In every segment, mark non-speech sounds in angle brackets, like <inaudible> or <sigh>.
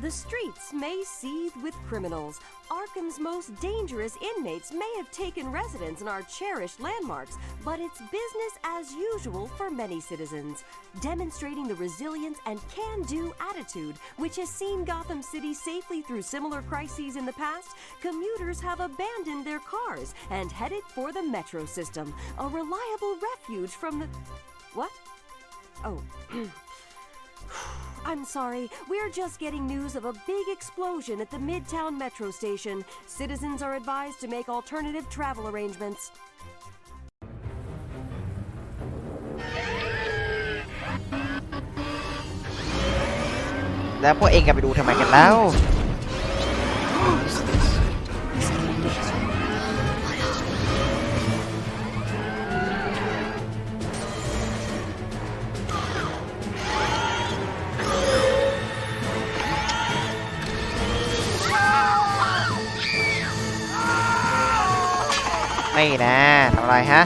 The streets may seethe with criminals. Arkham's most dangerous inmates may have taken residence in our cherished landmarks, but it's business as usual for many citizens, demonstrating the resilience and can do attitude which has seen Gotham City safely through similar crises in the past. Commuters have abandoned their cars and headed for the metro system, a reliable refuge from the. What? Oh. <clears throat> I'm sorry, we're just getting news of a big explosion at the Midtown Metro station. Citizens are advised to make alternative travel arrangements. แล้วพวกเองกันไปดูทำไมกันแล้ว <gasps> <gasps> ไม่นะทำอะไรฮะ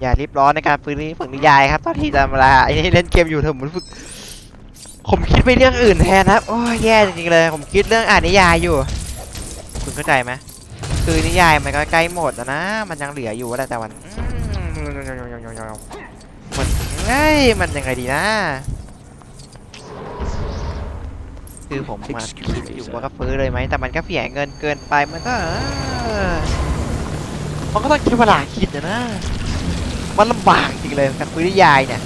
อย่ารีบร้อนในการฝึกนี้ฝึกนิยายครับตอนที่ทำเวลาไอ้นี่เล่นเกมอยู่เถอะเหมือนฝึกผมคิดไปเรื่องอื่นแทนครับโอ้ยแย่จริงๆเลย ผมคิดเรื่องอ่านนิยายอยู่ คุณเข้าใจไหมคือนิยายมันก็ใกล้หมดแล้วนะ มันยังเหลืออยู่แหละแต่มัน อืมมันเอ้ยมันยังไงดีนะ คือผมมาคิดอยู่ว่าก็ฟื้นเลยไหมแต่มันก็เสียเงินเกินไปมันก็มันก็ต้องใช้เวลาคิดนะนะมันลำบากจริงเลยการคุยนิยายเนี่ย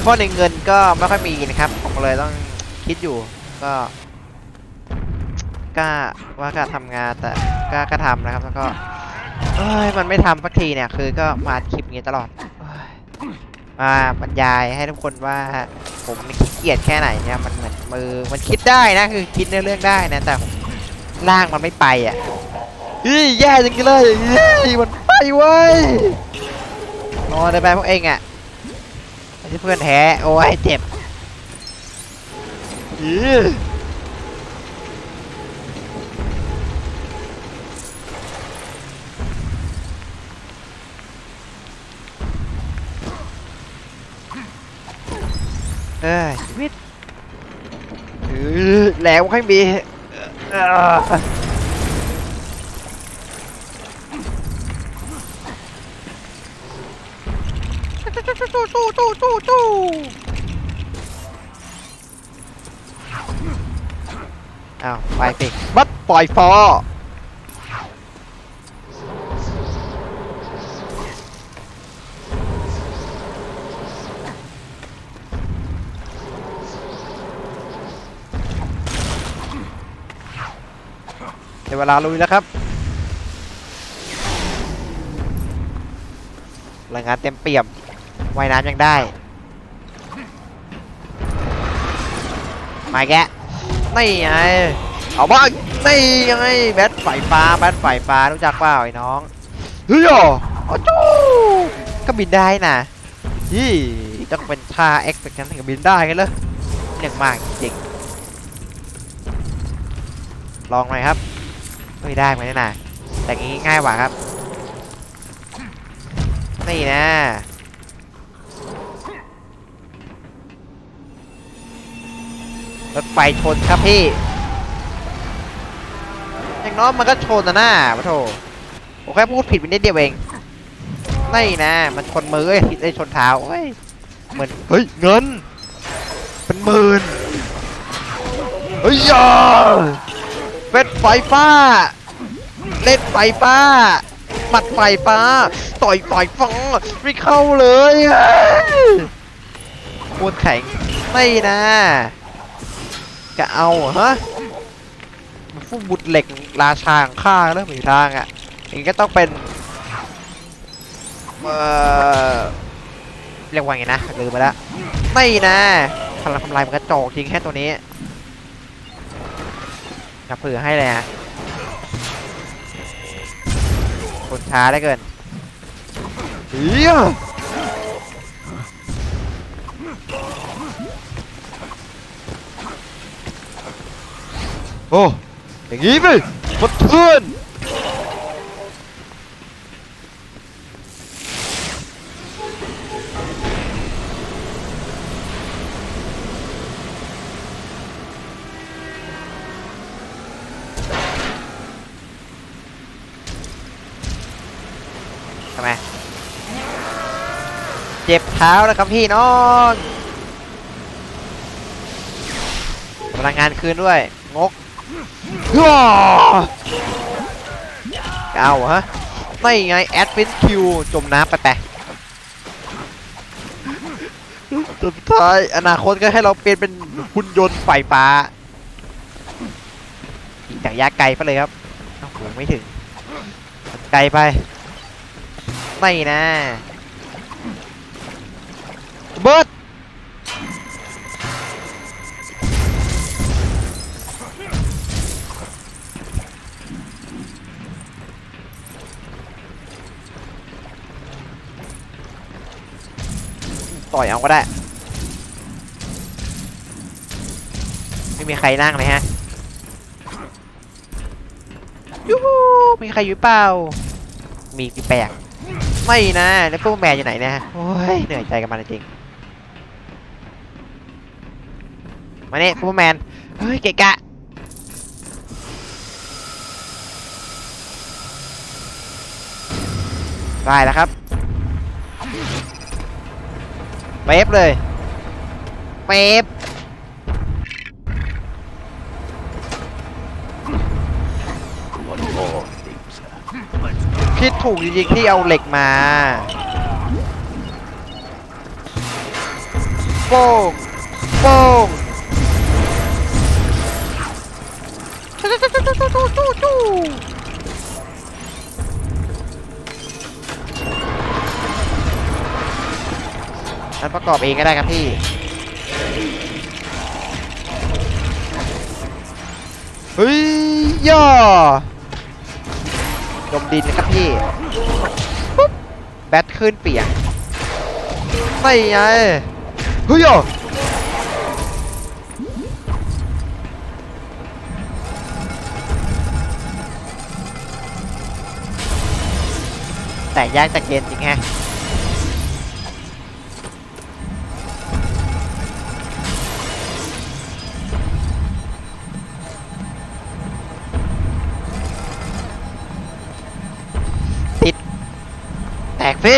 เพราะในเงินก็ไม่ค่อยมีนะครับผมเลยต้องคิดอยู่ก็กล้าว่ากล้าทำงานแต่กล้าก็ทำนะครับแล้วก็เอ้ยมันไม่ทำสักทีเนี่ยคือก็มาคลิปอย่างนี้ตลอด มาบรรยายให้ทุกคนว่าผมขี้เกียจแค่ไหนเนี่ยมันเหมือนมือมันคิดได้นะคือคิดในเรื่องได้นะแต่ร่างมันไม่ไปอะเฮ้ยแย่จริงเลยเฮ้ยมันไปเว้ยนอนได้ไปพวกเองอะไม่ใช่เพื่อนแท้โอ้ยเจ็บอี๋เอ้ยชีวิตเอ แหลวให้มีเอ่อตู้ตู้ตู้ตู้ตู้ อ้าวไปสิบัดปล่อยฟอเวลาลุยแล้วครับ รายงานเต็มเปี่ยมว่ายน้ำยังได้ มาแกะนี่ไง เอาบ้างนี่ไงแบทไฟฟ้าแบทไฟฟ้ารู้จักเปล่าไอ้น้อง เฮ้ยอะอ้จู้ก็บินได้นะยี่ต้องเป็นท่าเอ็กซ์เพคชั่นถึงจะบินได้กันเลยเรื่องมากจริงลองหน่อยครับ ไม่ได้ไหมนะแต่งี้ง่ายกว่าครับ นี่นะรถไฟชนครับพี่อย่างน้อยมันก็ชนนะหน้าปะโถผมแค่พูดผิดไปนิดเดียวเองนี่นะ มันชนมือเอ้ยไอ้ชนเท้าเฮ้ยเหมือนเฮ้ยเงิน เป็นหมื่นเฮ้ยยา เป็นไฟฟ้า เล่นไฟฟ้าหมัดไฟฟ้า ต่อยไฟฟ้าไม่เข้าเลยโคตรแข็งไม่นะจะเอาเหรอฮะฟูบุตรเหล็กราชาของข้าแล้วมีทางอะอย่างก็ต้องเป็นเอ่อเรียกว่าไงนะลืมไปแล้วไม่นะพลังทำลายมันกระจอกจริงแค่ตัวนี้ นับเผื่อให้เลยฮะคนช้าได้เกินเฮียโอ้อย่างงี้ไปหมดเพื่อน เท้าแล้วครับพี่น้องพลังงานคืนด้วย งกว้าเอาฮะ ไม่ไง แอดฟินคิว จมน้ำไปแปะสุดท้ายอนาคตก็ให้เราเป็นเป็นหุ่นยนต์ไฟฟ้าจากยาไกลไปเลยครับโอ้โหไม่ถึง ไกลไป ไม่นะ เบิร์ดต่อยเอาก็ได้ ไม่มีใครนั่งเลยฮะยูฮูมีใครอยู่เปล่า มีกี่แปลกไม่นะ แล้วพวกแมนอยู่ไหนเนี่ยโอ้ยเหนื่อยใจกับมันจริง มาเนี่ยพวกแมน เฮ้ย เกะกะได้แล้วครับเป๊บเลยเป๊บคิดถูกจริงๆที่เอาเหล็กมาโป้งโป้ง จู้จู้จู้จู้จู้จู้งั้นประกอบเองก็ได้ครับพี่ เฮ้ย ย่อดมดินนะครับพี่ปุ๊บแบตขึ้นเปียกไม่ไงเฮ้ยอ่ แต่ยากจากเย็นจริงแฮะติด แตกสิ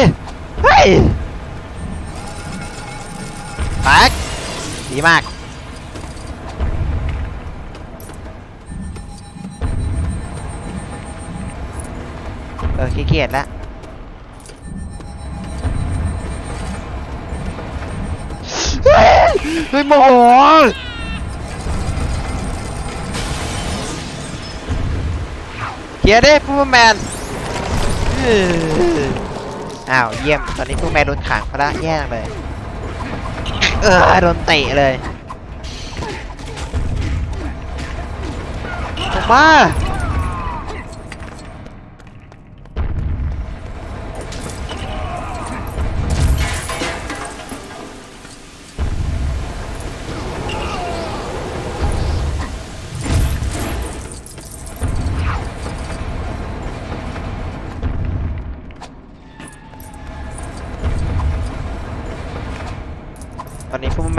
เฮ้ยแตกดีมากเออขี้เกียจแล้ว เฮ้ยโมโหเคลียดิฟูแมนอ้าวเยี่ยม ตอนนี้ฟูแมนโดนขังเขาละแย่งเลย เออโดนเตะเลยออกมา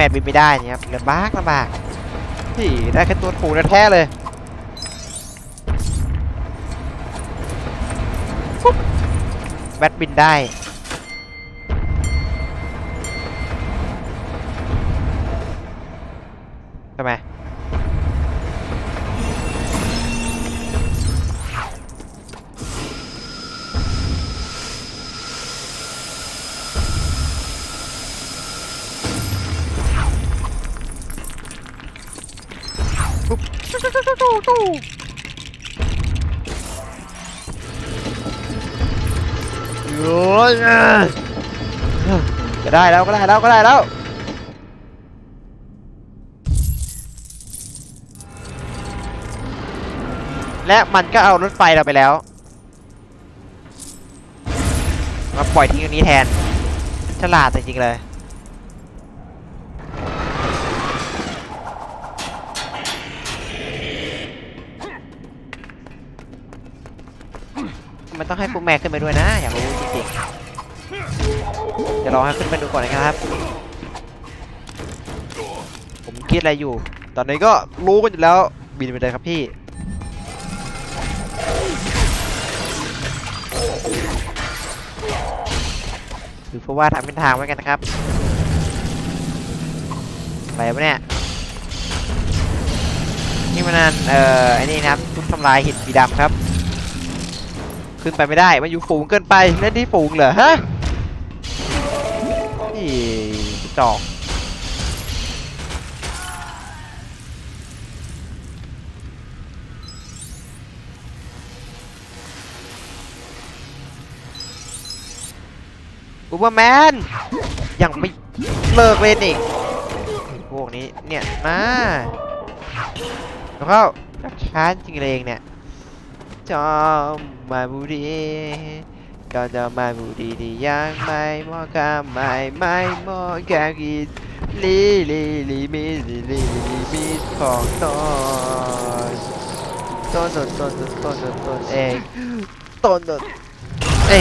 นนี้ฟูแมนบินไม่ได้เนี่ยครับลำบากลำบากที่ได้แค่ตัวถูกแท้เลยปุ๊บแบทบินได้ ได้แล้วก็ได้แล้วก็ได้แล้วและมันก็เอารถไฟเราไปแล้ว มาปล่อยทิ้งตรงนี้แทน ฉลาดจริงๆเลย มันต้องให้ปุ๊กแม่ขึ้นไปด้วยนะ อยากรู้จริงๆ เดี๋ยวรอให้ขึ้นไปดูก่อนนะครับ ผมคิดอะไรอยู่ ตอนนี้ก็รู้กันอยู่แล้ว บินไปเลยครับพี่ปคือเพราะว่าทำเป็นทางไว้กันนะครับอะไรวะเนี่ย นี่มันนั่นเอ่อไอ้นี่นะครับทุบทำลายหินสีดำครับ ขึ้นไปไม่ได้ มันอยู่ฝูงเกินไปเล่นที่ฝูงเหรอฮะ กระจอกอุปแมนยังไม่เลิกเล่นอีกพวกนี้เนี่ยมาแล้วก็จักช้าจริงเลยเนี่ยจอมมาบูดี ก็จะมาบูดีดียังไม่มอคาไม่ไม่มอแกกินลีลีลีมีลีลีลีมีของตนต้นต้นต้นต้นต้นตนตนเองต้นต้นเอ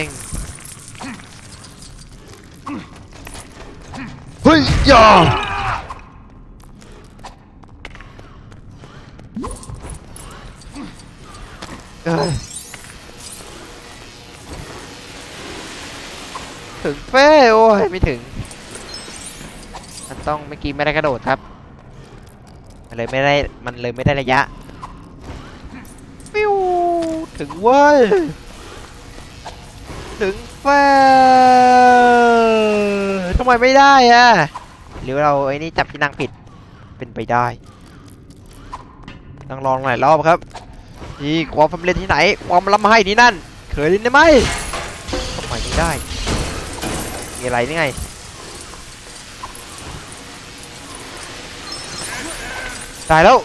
งเฮ้ยยาเอ้ย ถึงเฟ้โอ้ยไม่ถึง มันต้องเมื่อกี้ไม่ได้กระโดดครับ มันเลยไม่ได้ มันเลยไม่ได้ระยะฟิวถึงเว้ย ถึงเฟ้ทำไมไม่ได้อะหรือเราไอ้นี่จับที่นั่งผิด เป็นไปได้ ต้องลองหลายรอบครับนี่ความสำเร็จที่ไหน ความล้ำให้ที่นั่น เคยได้ไหมทำไมไม่ได้ มีอะไรนี่ไงตายแล้ว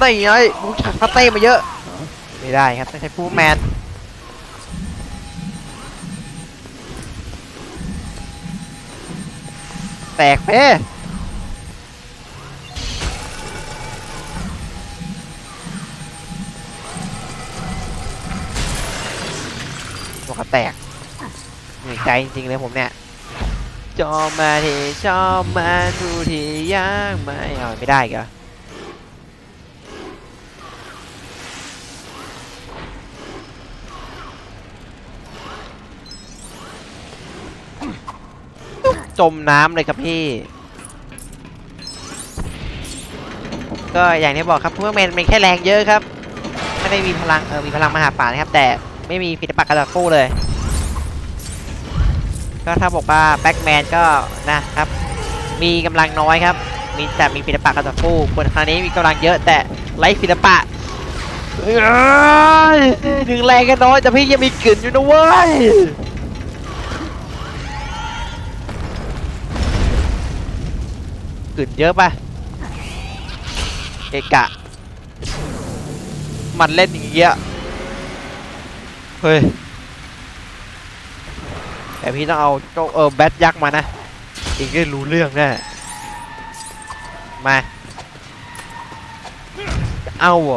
นี่ไงมูชักพัตเต้มาเยอะ ไม่ได้ครับต้องใช้ฟูแมนแตกเพ่ตัวแตกเหนื่อยใจจริงๆเลยผมเนี่ย จอมาที่ชอบมาดูที่ยากไม่เอาไม่ได้กเหรอจมน้ำเลยครับพี่ ก็อย่างที่บอกครับพวกแมนเป็นแค่แรงเยอะครับ ไม่ได้มีพลังเออมีพลังมหาศาลนะครับ แต่ไม่มีฟิตปักกระดาษคู่เลย ก็ถ้าบอกว่าแบ็กแมนก็นะครับ มีกำลังน้อยครับ มีแต่มีฟิตปักกระดาษคู่คนครั้งนี้มีกำลังเยอะแต่ไร้ฟิตปะเอ้ยถึงแรงกันน้อยแต่พี่ยังมีกลิ่นอยู่นะเว้ยกลิ่นเยอะปะเอกะ มันเล่นอย่างเงี้ย เฮ้ย แต่พี่ต้องเอาเจ้าเออแบทยักษ์มานะอีกได้รู้เรื่องแน่มาเอาเอ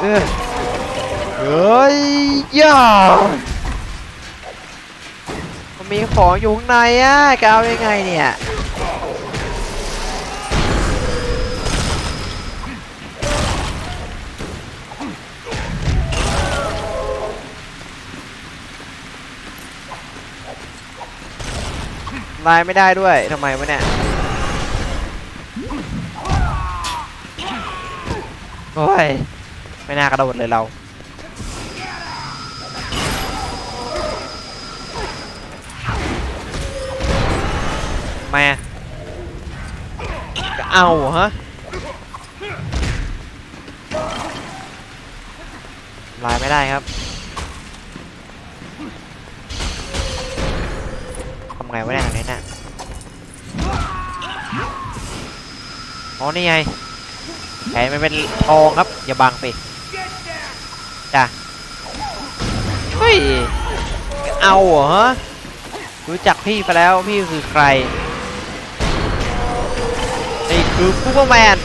เออเฮ้ยย่ามันมีของอยู่ข้างในอะจะเอายังไงเนี่ย ลายไม่ได้ด้วยทำไมวะเนี่ยโอ้ยไม่น่ากระโดดเลยเรา มาก็เอาฮะลายไม่ได้ครับ ทำ ไงวะเนี่ยทางนี้น่ะอ๋อนี่ไงแผนมันเป็นทองครับ อย่าบังสิจ้ะเฮ้ยเอาเหรอฮะรู้จักพี่ไปแล้วพี่คือใครนี่คือคูเปอร์แมน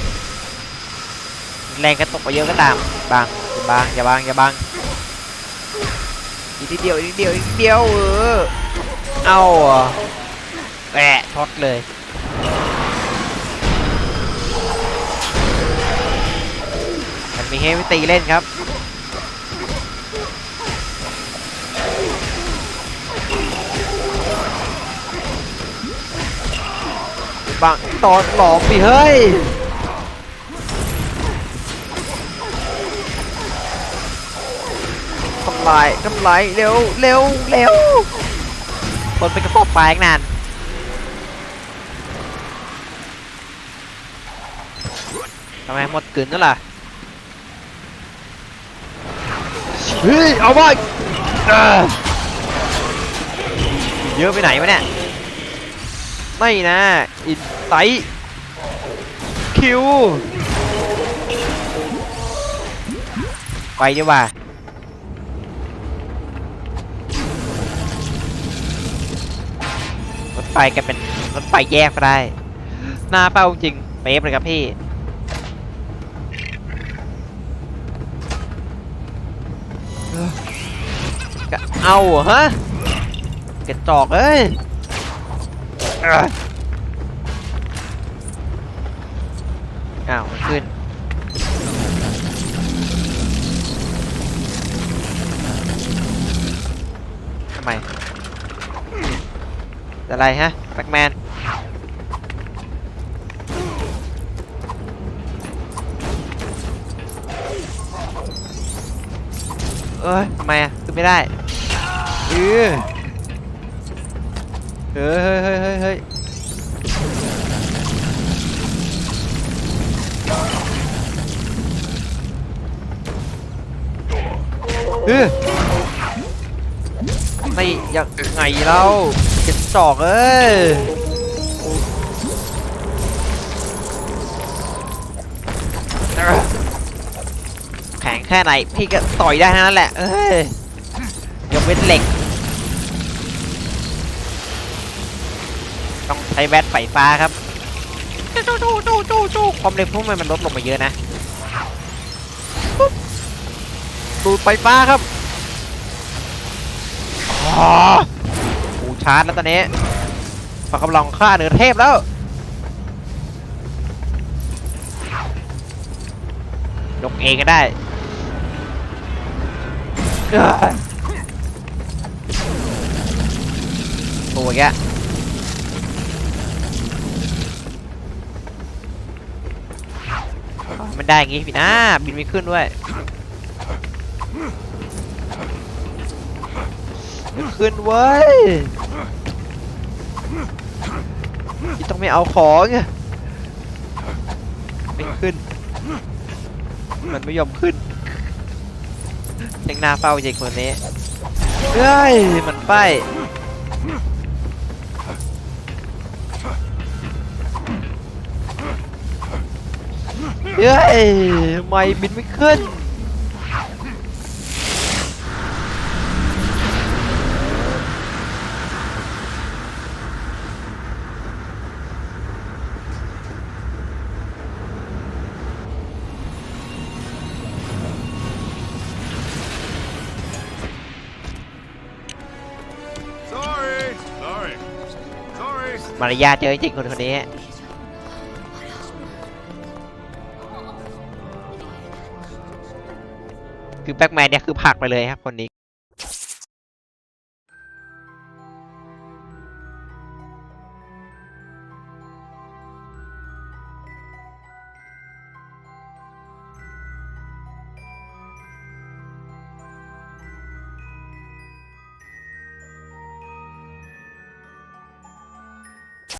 แรงกระตกไปเยอะก็ตามบังอย่าบังอย่าบังอย่าบังอีกนิดเดียวอีกนิดเดียวอีกนิดเดียวเออ เอาแหะท็อตเลย มันมีให้ตีเล่นครับบังตอนหลอกสิเฮ้ยทำลายทำลายเร็วเร็วเร็ว คนเป็นกระป๋องปลาอีกนานทำไมหมดกลืนนั่นล่ะเฮ้ยเอาไปอ่าเยอะไปไหนวะเนี่ย ไม่นะ อินไซคิวไปดีกว่า ไฟกันเป็นรถไฟแยกก็ได้ หน้าเป้าจริงเป๊ะเลยครับพี่ก็เอาฮะกระจอกเอ้ยอ้าวขึ้นทำไม อะไรฮะแบ็กแมนเอ้ยทำไมอะขึ้นไม่ได้เออเฮ้ยเฮ้ยเฮ้ยเฮ้ยเฮ้ยเออไม่ยังไงเล่า เก็บจอกเอ้ยเอ้อแข็งแค่ไหน พี่ก็ต่อยได้ทั้งนั้นแหละ เอ้ยยกเว้นเหล็ก ต้องใช้แวตไฟฟ้าครับจู้จู้จู้จู้จู้ความเร็วพวกมันมันลดลงมาเยอะนะปุ๊บดูดไฟฟ้าครับอ๋อกูชาร์จแล้วตอนนี้ปากกำลังฆ่าเหนือเทพแล้ว ยกเองก็ได้ ตัวแกมันได้อย่างงี้พี่นะบินไม่ขึ้นด้วยไม่ ขึ้นเว้ยพี่ต้องไม่เอาของไงไม่ขึ้น มันไม่ยอมขึ้นยังหน้าเฝ้าจริงคนนี้เฮ้ยมันไปเฮ้ยไม่บินไม่ขึ้น มารยาทเจอจริงคนคนนี้คือแบ็กแมนเนี่ยคือผักไปเลยครับคนนี้